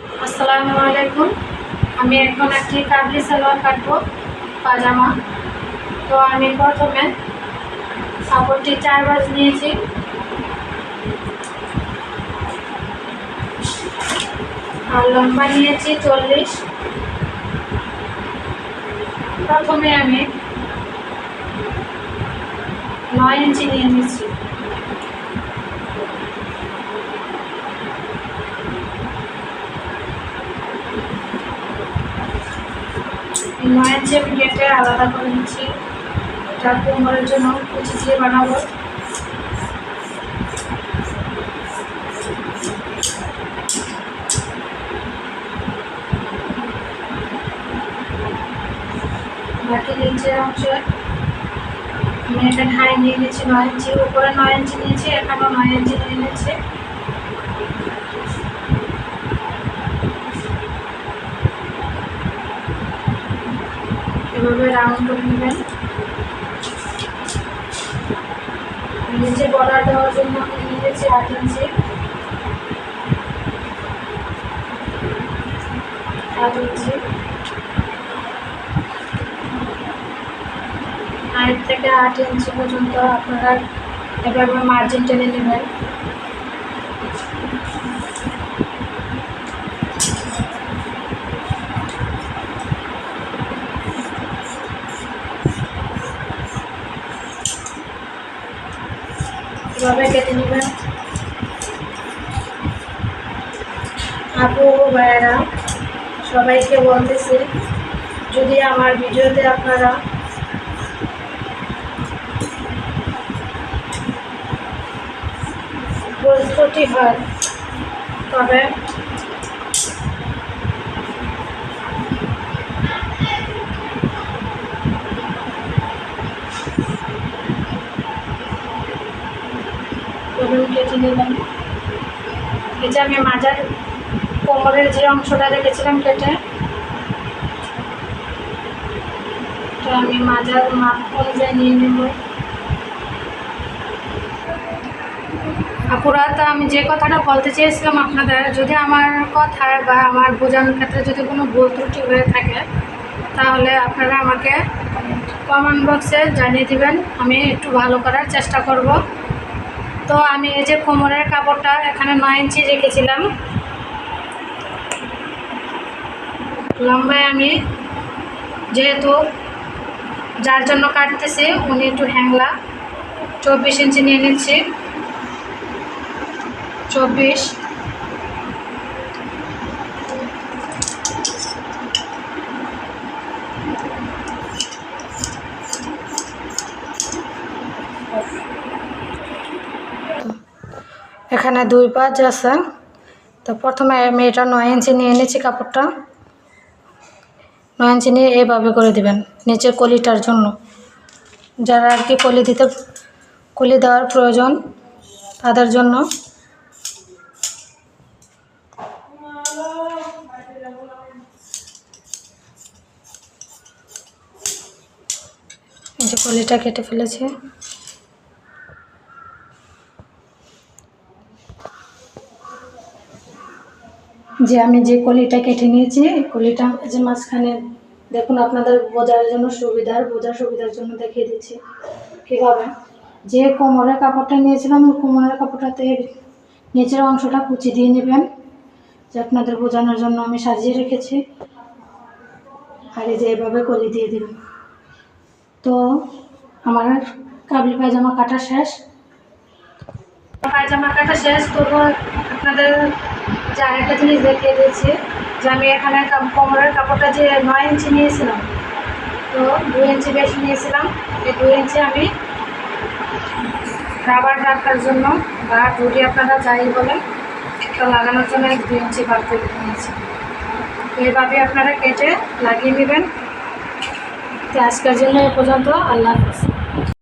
আসসালামু আলাইকুম। আমি এখন একটি কাবলি সালোয়ার কাটবো, পাজামা। তো আমি প্রথমে কাপড়টি চার বাজ নিয়েছি। আর লম্বা নিয়েছি চল্লিশ। প্রথমে আমি নয় ইঞ্চি নিয়ে নিচ্ছি। ইঞ্চি আমি কেটে আলাদা করে নিচ্ছি এটা কোমরের জন্য কুচি দিয়ে বানাবো। বাকি নিচের অংশে আমি এটা ঢাই নিয়ে নিয়েছি, নয় ইঞ্চি, উপরে নয় ইঞ্চি নিয়েছি, এখানেও নয় ইঞ্চি নিয়ে নিয়েছি। এভাবে রাউন্ড করে নেবেন। নিচে বর্ডার দেওয়ার জন্য আমি নিয়েছি আট ইঞ্চি আট ইঞ্চি আট থেকে আট ইঞ্চি পর্যন্ত আপনারা এভাবে মার্জিন টেনে নেবেন। এভাবে কেটে নেবেন? আপু ভাইয়েরা সবাইকে বলতেছি যদি আমার ভিডিওতে আপনারা প্রস্তুতি হয় তবে ধরুন কেটে নিলাম এই যে আমি মাজার কোমরের যে অংশটা রেখেছিলাম কেটে, তো আমি মাজার মাপ অনুযায়ী নিয়ে নেব। আপুরা, তা আমি যে কথাটা বলতে চেয়েছিলাম আপনাদের, যদি আমার কথায় বা আমার বোঝানোর ক্ষেত্রে যদি কোনো ভুল ত্রুটি হয়ে থাকে, তাহলে আপনারা আমাকে কমেন্ট বক্সে জানিয়ে দিবেন। আমি একটু ভালো করার চেষ্টা করব। তো আমি এই যে কোমরের কাপড়টা এখানে নয় ইঞ্চি রেখেছিলাম। লম্বায় আমি যেহেতু যার জন্য কাটতেছি, উনি একটু হ্যাংলা। চব্বিশ ইঞ্চি নিয়ে নিচ্ছি। চব্বিশ। এখানে দুই পাঁচ আছে। তো প্রথমে আমি এটা নয় ইঞ্চি নিয়ে নিচ্ছি কাপড়টা, নয় ইঞ্চি নিয়ে এইভাবে করে দিবেন, নিচের কলিটার জন্য। যারা আর কি কলি দিতে, কলি দেওয়ার প্রয়োজন তাদের জন্য। যে কলিটা কেটে ফেলেছি। যে আমি যে কলিটা কেটে নিয়েছি, কলিটা যে মাঝখানে দেখুন আপনাদের বোঝার জন্য সুবিধার, বোঝার সুবিধার জন্য দেখিয়ে দিচ্ছি। কীভাবে? যে কোমরের কাপড়টা নিয়েছিলাম, ওই কোমরের কাপড়টাতে নিচের অংশটা কুচি দিয়ে নেবেন। যে আপনাদের বোঝানোর জন্য আমি সাজিয়ে রেখেছি। আর এই যে এভাবে কলি দিয়ে দেবেন তো আমার কাবলি পায়জামা কাটা শেষ। পায়জামা কাটা শেষ তবু আপনাদের যে আরেকটা জিনিস দেখিয়ে দিয়েছি যে আমি এখানে কোমরের কাপড়টা যে নয় ইঞ্চি নিয়েছিলাম, তো দু ইঞ্চি বেশি নিয়েছিলাম। এই দু ইঞ্চি আমি রাবার রাখার জন্য বা টুটি আপনারা যাই বলেন তো লাগানোর জন্য এক দু ইঞ্চি বার করে নিয়েছি। এইভাবে আপনারা কেটে লাগিয়ে নেবেন। আজকের জন্য এ পর্যন্ত, আল্লাহ হাফিজ।